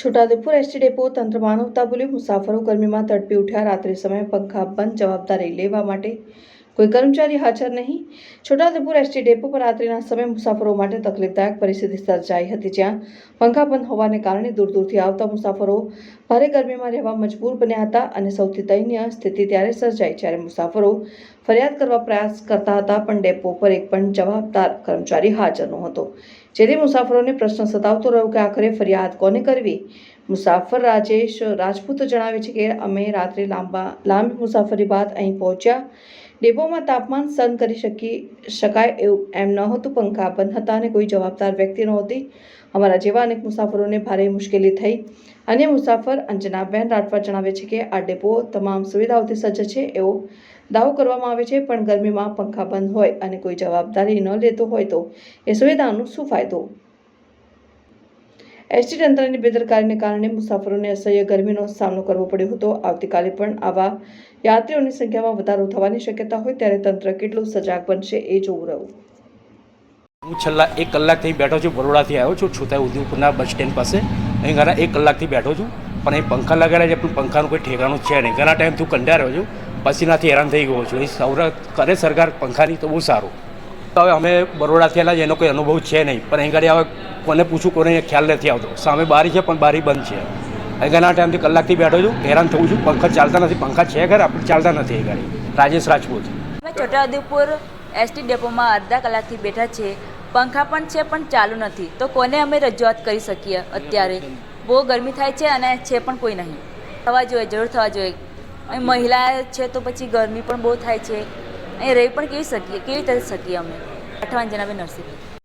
Chhota Udepur ST depot તંત્ર માનવતા બોલી મુસાફરો ગરમીમાં તડપી ઉઠ્યા. રાત્રિ સમયે પંખા બંધ જવાબદારી લેવા માટે કોઈ કર્મચારી હાજર નહીં. છોટાઉદેપુર એસટી ડેપો પર રાત્રિના સમયે મુસાફરો માટે તકલીફદાયક પરિસ્થિતિ સર્જાઈ હતી, જ્યાં પંખા બંધ હોવાને કારણે દૂર દૂરથી આવતા મુસાફરો ભારે ગરમીમાં રહેવા મજબૂર બન્યા હતા અને સૌથી દયનીય સ્થિતિ ત્યારે સર્જાઈ, જ્યારે મુસાફરો ફરિયાદ કરવા પ્રયાસ કરતા હતા, પણ ડેપો પર એક પણ જવાબદાર કર્મચારી હાજર હતો જેથી મુસાફરોને પ્રશ્ન સતાવતો રહ્યો કે આખરે ફરિયાદ કોને કરવી? મુસાફર રાજેશ રાજપૂત જણાવે છે કે અમે રાત્રે લાંબા, લાંબી મુસાફરી બાદ અહીં પહોંચ્યા. ડેપોમાં તાપમાન સહન કરી શકી શકાય એવું એમ નહોતું. પંખા બંધ હતા અને કોઈ જવાબદાર વ્યક્તિ નહોતી. અમારા જેવા અનેક મુસાફરોને ભારે મુશ્કેલી થઈ. અન્ય મુસાફર અંજનાબેન રાઠવા જણાવે છે કે, આ ડેપો તમામ સુવિધાઓથી સજ્જ છે એવો દાવો કરવામાં આવે છે, પણ ગરમીમાં પંખા બંધ હોય અને કોઈ જવાબદારી ન લેતો હોય તો એ સુવિધાનો શું ફાયદો? એસટી તંત્રની બેદરકારીને કારણે મુસાફરોને અસહ્ય ગરમીનો સામનો કરવો પડ્યો હતો. આવતીકાલે પણ આવા યાત્રીઓની સંખ્યામાં વધારો થવાની શક્યતા હોય ત્યારે તંત્ર કેટલું સજાગ બનશે એ જોવું રહ્યું. હું છેલ્લા એક કલાકથી બેઠો છું, બરોડાથી આવ્યો છું. છોટા ઉદયપુરના બસ સ્ટેન્ડ પાસે. અહીં ઘણા એક કલાકથી બેઠો છું. પણ અહીં પંખા લગાડ્યા છે, પણ પંખાનું કોઈ ઠેકાણું છે નહીં. ઘણા ટાઈમથી હું કંડાર્યો છું. પસીનાથી હેરાન થઈ ગયો છું. એ સૌર કરે સરકાર પંખાની તો બહુ સારું. તો હવે અમે બરોડાથી આવેલા એનો કોઈ અનુભવ છે નહીં. પણ અહીં ઘડી હવે કોને પૂછું કોને ખ્યાલ નથી આવતો. સામે બારી છે, પણ બારી બંધ છે. ઘણા ટાઈમથી કલાકથી બેઠો છું, હેરાન થઉં છું. પંખા ચાલતા નથી. પંખા છે ખરા પણ ચાલતા નથી એ ઘરે રાજેશ રાજપૂત. છોટાઉદેપુર એસટી ડેપોમાં અડધા કલાકથી બેઠા છે. પંખા પણ છે, પણ ચાલુ નથી. તો કોને અમે રજૂઆત કરી શકીએ અત્યારે? બહુ ગરમી થાય છે અને છે પણ કોઈ નહીં. થવા જોઈએ, જરૂર થવા જોઈએ. અહીં મહિલા છે તો પછી ગરમી પણ બહુ થાય છે. અહીં રહી પણ કેવી શકીએ, કેવી રીતે શકીએ અમે? અઠવાન જણાવે નરસિંહ.